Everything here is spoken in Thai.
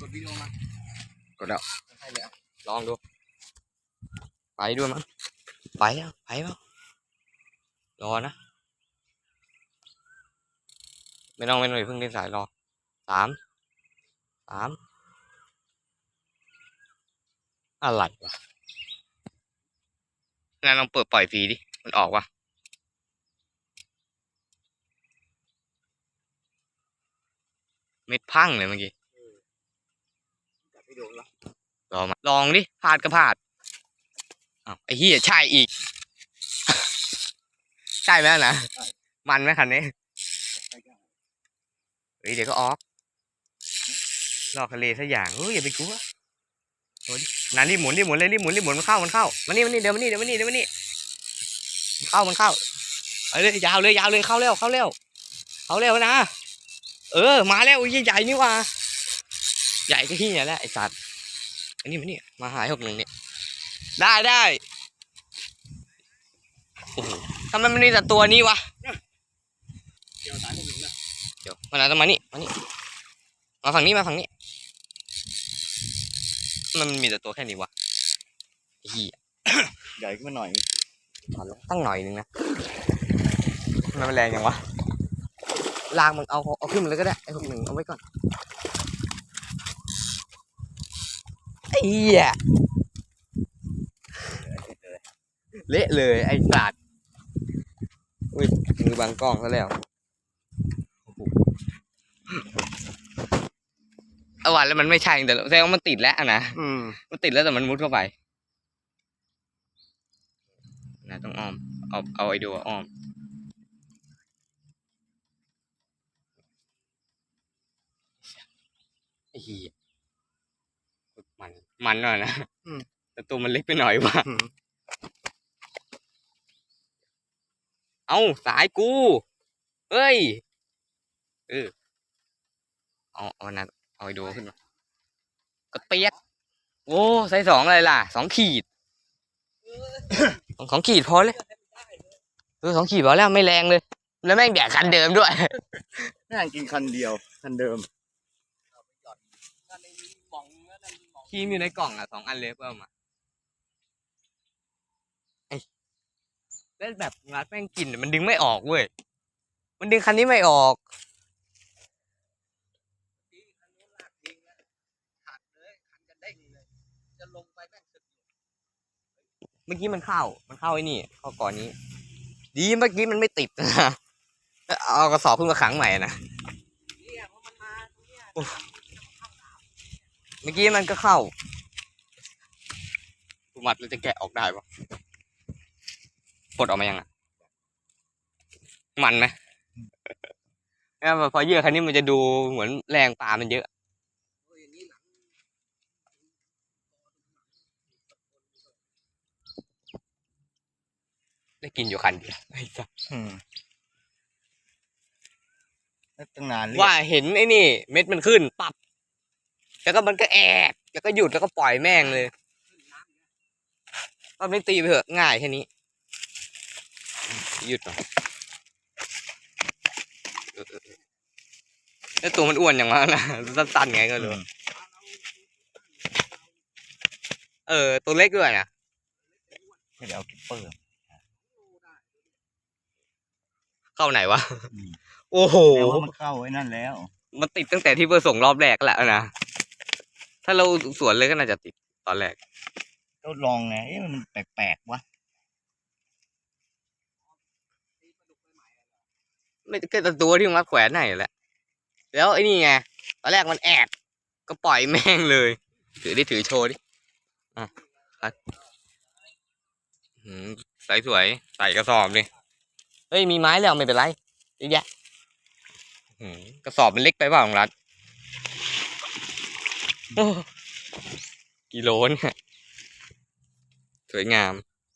กดวิดีโอมากดแล้วให้เลยอะลองดู ไปด้วยมั้งไปแล้วไปแล้วรอนะ ไม่ต้องไม่ต้องอยเพิ่งเล่นสายรอสามสามอะไรวะงั้นลองเปิดปล่อยฟรีดิ มันออกวะ เม็ดพังเลยเมื่อกี้จับวิดีโอแล้วลองมาลองดิพลาดก็พลาดอ้าวไอ้เหี้ยใช่อีก ใช่ไหมนะมันไหมคันนี้ใช่ใช่เฮ้ยเดี๋ยวก็ออกลอกทะเลสักอย่างเฮ้ยอย่าไปกลัวโอ้ยนั่นรีบหมุนรีบหมุนเลยรีบหมุนรีบหมุนมันเข้ามันเข้ามันนี่มันนี่เดี๋ยวมันนี่เดี๋ยวมันนี่เดี๋ยวมันนี่มันเข้ามันเข้าเอาเลยยาวเลยยาวเลยเข้าเร็วเข้าเร็วเข้าเร็วนะ เออ มาแล้วอุ้ยใหญ่นี่หว่า ใหญ่ก็ที่เนี่ยแหละไอ้สัตว์ อันนี้มันนี่มาหายหกหนึ่งเนี่ย ได้ได้โอ้โหทำไมมันมีแต่ตัวนี้วะ เดี๋ยวสายพวกหนูนะเดี๋ยวมันอาจจะมานี่มานี่มาฝั่งนี้มาฝั่งนี้ มันมีแต่ตัวแค่นี้วะไอ้เหี้ยใหญ่ขึ้นมาหน่อยตั้งหน่อยนึงนะทำไมมันแรงจังวะ ลากมันเอาเอาขึ้นมาเลยก็ได้ไอ้พวกหนึ่งเอาไว้ก่อนไอ้เหี้ยเละเลยไอ้สัตว์อุ้ยมือบังกล้องซะแล้วโอ้โหเอาวันแล้วมันไม่ใช่แต่แสดงว่ามันติดแล้วอะนะอืมมันติดแล้วแต่มันมุดเข้าไปนะต้องอ้อมเอาเอาไอ้ดูอ้อม ไอ้เหี้ยมันมันหน่อยนะแต่ตัวมันเล็กไปหน่อยว่ะอืมเอาสายกู เอ้ย เออ เอาเอานะเอาไอ้ดูขึ้นมาก็เปียก โอ้ใส่สองอะไรล่ะ สองขีดสองสองขีดพอเลยเออสองขีดพอแล้วไม่แรงเลย แล้วแม่งแดกคันเดิมด้วยนั่งกินคันเดียว คันเดิม ครีมอยู่ในกล่องอะสองอันเลยเพิ่มมาไอ้แล้วแบบงัดแม่งกลิ่นมันดึงไม่ออกเว้ย มันดึงคันนี้ไม่ออก เมื่อกี้มันเข้า มันเข้าไอ้นี่เข้าก่อนนี้ ดีเมื่อกี้มันไม่ติดนะ เอากระสอบขึ้นมาขังใหม่นะ มื่อกี้มันก็เข้ากูมัดแล้วจะแกะออกได้ปะปลดออกมายังอะ มันไหมเนี่ยพอเยื่อคันนี้มันจะดูเหมือนแรงปลามันเยอะได้กินอยู่คันเดียวไอ้สัสอืมแล้วตั้งนานเรียกว่าเห็นไอ้นี่ เม็ดมันขึ้น ปับ แล้วก็มันก็แอบแล้วก็หยุดแล้วก็ปล่อยแม่งเลยรอบนี้ตีไปเถอะง่ายแค่นี้ หยุดก่อนแล้วตัวมันอ้วนอย่างนั้นะสั้นๆไงก็รู้เออ ตัวเล็กด้วยนะไม่ได้เอากิปเปอร์เข้าไหนวะ โอ้โหแต่ว่ามันเข้าไอ้นั่นแล้ว มันติดตั้งแต่ที่เบอร์ส่งรอบแรกแล้วนะ ถ้าเราสวนเลยก็น่าจะติดตอนแรกก็ลองไงเอ๊ะมันแปลกๆวะไม่แค่ตัวที่มัดแขวนให้แหละแล้วไอ้นี่ไงตอนแรกมันแอบก็ปล่อยแม่งเลย ถือได้ถือโชว์ดิอะคัดหืมใส่สวยใส่กระสอบดิเฮ้ยมีไม้แล้วไม่เป็นไรเยอะแยะหืมกระสอบมันเล็กไปเปล่าของรัฐโอ้ กิโลเนี่ย สวยงาม